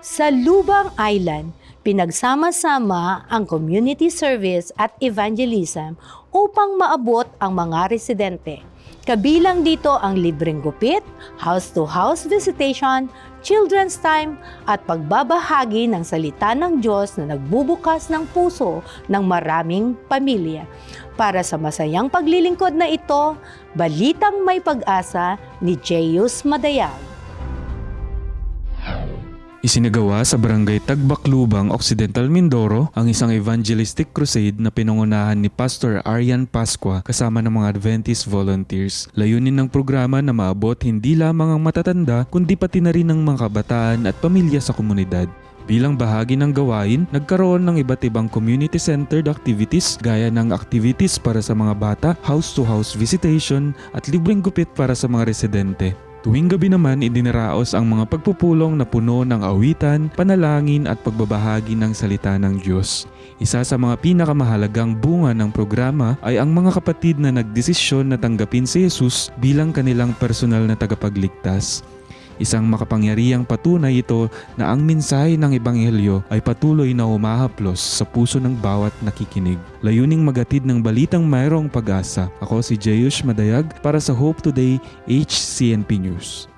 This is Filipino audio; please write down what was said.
Sa Lubang Island, pinagsama-sama ang community service at evangelism upang maabot ang mga residente. Kabilang dito ang libreng gupit, house-to-house visitation, children's time, at pagbabahagi ng salita ng Diyos na nagbubukas ng puso ng maraming pamilya. Para sa masayang paglilingkod na ito, Balitang May Pag-asa ni Jeyus Madayag. Isinagawa sa barangay Tagbaclubang, Occidental Mindoro ang isang evangelistic crusade na pinangunahan ni Pastor Arian Pasqua kasama ng mga Adventist volunteers. Layunin ng programa na maabot hindi lamang ang matatanda kundi pati na rin ang mga kabataan at pamilya sa komunidad. Bilang bahagi ng gawain, nagkaroon ng iba't ibang community-centered activities gaya ng activities para sa mga bata, house-to-house visitation at libreng gupit para sa mga residente. Tuwing gabi naman idinaraos ang mga pagpupulong na puno ng awitan, panalangin at pagbabahagi ng salita ng Diyos. Isa sa mga pinakamahalagang bunga ng programa ay ang mga kapatid na nagdesisyon na tanggapin si Jesus bilang kanilang personal na tagapagligtas. Isang makapangyarihang patunay ito na ang mensahe ng Ebanghelyo ay patuloy na humahaplos sa puso ng bawat nakikinig. Layuning magatid ng balitang mayroong pag-asa. Ako si Jeyush Madayag para sa Hope Today HCNP News.